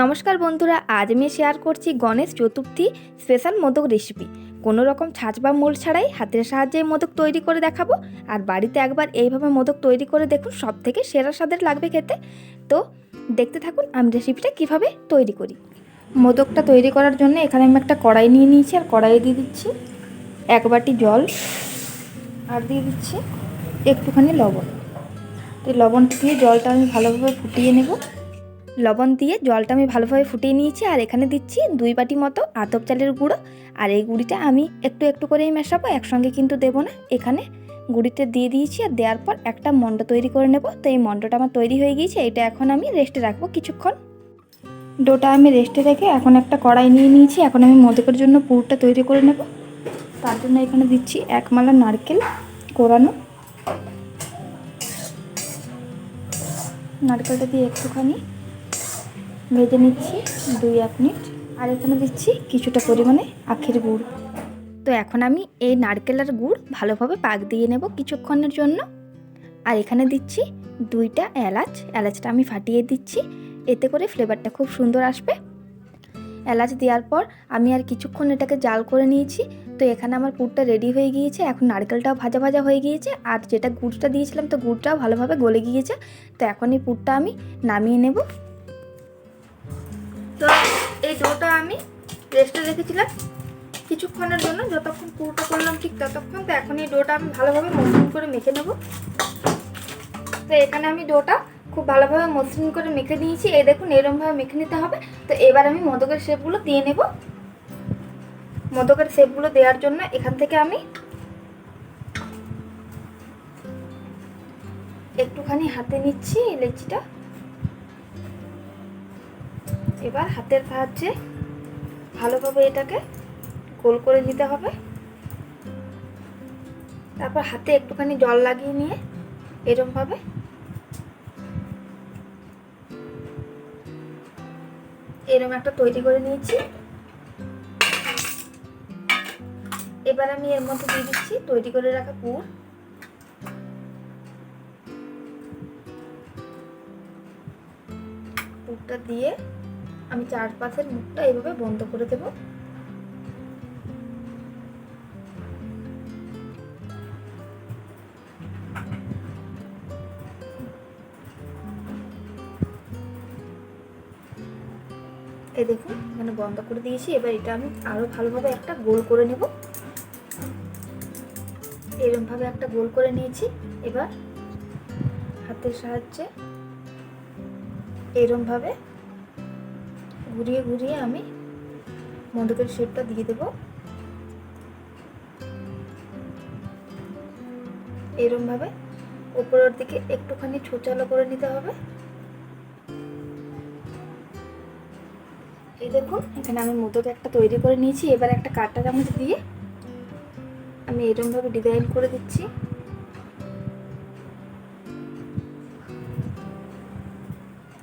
নমস্কার বন্ধুরা, আজ আমি শেয়ার করছি গণেশ চতুর্থী স্পেশাল মোদক রেসিপি কোনো রকম ছাঁচ বা মোল ছাড়াই হাতের সাহায্যে মোদক তৈরি করে দেখাবো। আর বাড়িতে একবার এইভাবে মোদক তৈরি করে দেখুন সব থেকে সেরা স্বাদের লাগবে খেতে। তো দেখতে থাকুন, আমি রেসিপিটা কীভাবে তৈরি করি। মোদকটা তৈরি করার জন্য এখানে আমি একটা কড়াই নিয়ে নিয়েছি, আর কড়াইয়ে দিয়ে দিচ্ছি এক বাটি জল, আর দিয়ে দিচ্ছি একটুখানি লবণ। তো এই লবণটা দিয়ে জলটা আমি ভালোভাবে ফুটিয়ে নেব। লবণ দিয়ে জলটা আমি ভালোভাবে ফুটিয়ে নিয়েছি আর এখানে দিচ্ছি দুই বাটি মতো আতপ চালের গুঁড়ো। আর এই গুঁড়িটা আমি একটু একটু করেই মেশাবো, একসঙ্গে কিন্তু দেবো না। এখানে গুঁড়িটা দিয়ে দিয়েছি আর দেওয়ার পর একটা মণ্ড তৈরি করে নেব। তো এই মণ্ডটা আমার তৈরি হয়ে গিয়েছে, এটা এখন আমি রেস্টে রাখব কিছুক্ষণ। ডোটা আমি রেস্টে রেখে এখন একটা কড়াই নিয়ে নিয়েছি, এখন আমি মোদকের জন্য পুরটা তৈরি করে নেব। তার জন্য এখানে দিচ্ছি এক মালা নারকেল কোরানো। নারকেলটা দিয়ে একটুখানি ভেজে নিচ্ছি দুই এক মিনিট। আর এখানে দিচ্ছি কিছুটা পরিমাণে আখের গুড়। তো এখন আমি এই নারকেল আর গুড় ভালোভাবে পাক দিয়ে নেব কিছুক্ষণের জন্য। আর এখানে দিচ্ছি দুইটা এলাচ। এলাচটা আমি ফাটিয়ে দিচ্ছি। এতে করে ফ্লেভারটা খুব সুন্দর আসবে। এলাচ দেওয়ার পর আমি আর কিছুক্ষণ এটাকে জাল করে নিয়েছি। তো এখানে আমার পুরটা রেডি হয়ে গিয়েছে। এখন নারকেলটাও ভাজা ভাজা হয়ে গিয়েছে। আর যেটা গুড়টা দিয়েছিলাম তো গুড়টাও ভালোভাবে গলে গিয়েছে। তো এখন এই পুরটা আমি নামিয়ে নেব। এই ডোটা আমি রেস্টে রেখেছিলাম কিছুক্ষণের জন্য, যতক্ষণ পুরোটা করলাম ঠিক ততক্ষণ। তো এখন এই ডোটা আমি ভালোভাবে মসৃণ করে মেখে নেব। তো এখানে আমি ডোটা খুব ভালোভাবে মসৃণ করে মেখে নিয়েছি। এই দেখুন, এরমভাবে মেখে নিতে হবে। তো এবার আমি মদকের শেপগুলো দিয়ে নেব। মদকের শেপগুলো দেওয়ার জন্য এখান থেকে আমি একটুখানি হাতে নিচ্ছি লেচিটা। এবার হাতের সাহায্যে ভালোভাবে এটাকে গোল করে নিতে হবে। তারপর হাতে একটুখানি জল লাগিয়ে নিয়ে এরমভাবে এরম একটা তৈরি করে নিয়েছি। এবার আমি এর মধ্যে দিয়ে দিচ্ছি তৈরি করে রাখা পুর পুরটা দিয়ে আমি চারপাশের মুখটা এইভাবে বন্ধ করে দেব। এই দেখুন এখানে বন্ধ করে দিয়েছি। এবার এটা আমি আরও ভালোভাবে একটা গোল করে নেব। এরকমভাবে একটা গোল করে নিয়েছি। এবার হাতের সাহায্যে এরমভাবে ঘুরিয়ে ঘুরিয়ে আমি মধুকের শেপটা দিয়ে দেব। এরমভাবে উপরের দিকে একটুখানি ছোচালো করে নিতে হবে। এই দেখুন, এখানে আমি মোদক একটা তৈরি করে নিয়েছি। এবার একটা কাঁটা চামচ দিয়ে আমি এরমভাবে ডিজাইন করে দিচ্ছি।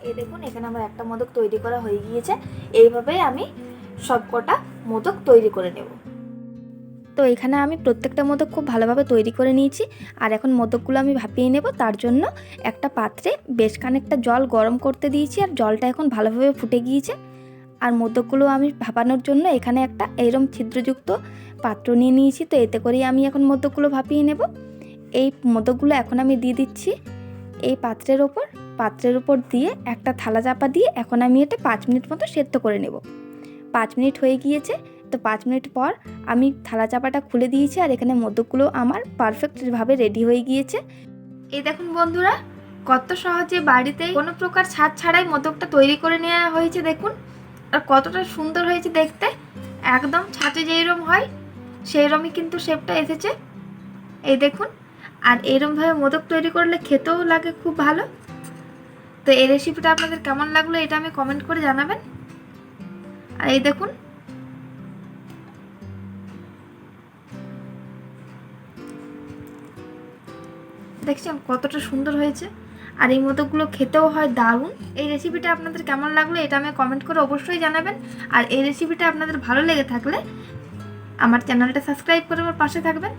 এই দেখুন, এখানে আমার একটা মোদক তৈরি করা হয়ে গিয়েছে। এইভাবেই আমি সবকটা মোদক তৈরি করে নেব। তো এখানে আমি প্রত্যেকটা মোদক খুব ভালোভাবে তৈরি করে নিয়েছি। আর এখন মোদকগুলো আমি ভাপিয়ে নেব। তার জন্য একটা পাত্রে বেশ খানিকটা জল গরম করতে দিয়েছি আর জলটা এখন ভালোভাবে ফুটে গিয়েছে। আর মোদকগুলো আমি ভাপানোর জন্য এখানে একটা এরম ছিদ্রযুক্ত পাত্র নিয়ে নিয়েছি। তো এতে করেই আমি এখন মোদকগুলো ভাপিয়ে নেব। এই মোদকগুলো এখন আমি দিয়ে দিচ্ছি এই পাত্রের ওপর। পাত্রের উপর দিয়ে একটা থালা চাপা দিয়ে এখন আমি এটা পাঁচ মিনিট মতো সেদ্ধ করে নেব। পাঁচ মিনিট হয়ে গিয়েছে, তো পাঁচ মিনিট পর আমি থালা চাপাটা খুলে দিয়েছি আর এখানে মোদকগুলো আমার পারফেক্টভাবে রেডি হয়ে গিয়েছে। এই দেখুন বন্ধুরা, কত সহজে বাড়িতে কোনো প্রকার ছাদ ছাড়াই মোদকটা তৈরি করে নেওয়া হয়েছে দেখুন, আর কতটা সুন্দর হয়েছে দেখতে। একদম ছাঁচে যেইরম হয় সেইরকমই কিন্তু শেপটা এসেছে। এই দেখুন, আর এরমভাবে মোদক তৈরি করলে খেতেও লাগে খুব ভালো। তো এই রেসিপিটা আপনাদের কেমন লাগল এটা আমি কমেন্ট করে জানাবেন। আর এই দেখুন। দেখছেন কতটা সুন্দর হয়েছে। আর এই মতোগুলো খেতেও হয় দারুণ। এই রেসিপিটা আপনাদের কেমন লাগল এটা আমি কমেন্ট করে অবশ্যই জানাবেন। আর এই রেসিপিটা আপনাদের ভালো লেগে থাকলে আমার চ্যানেলটা সাবস্ক্রাইব করে আমার পাশে থাকবেন।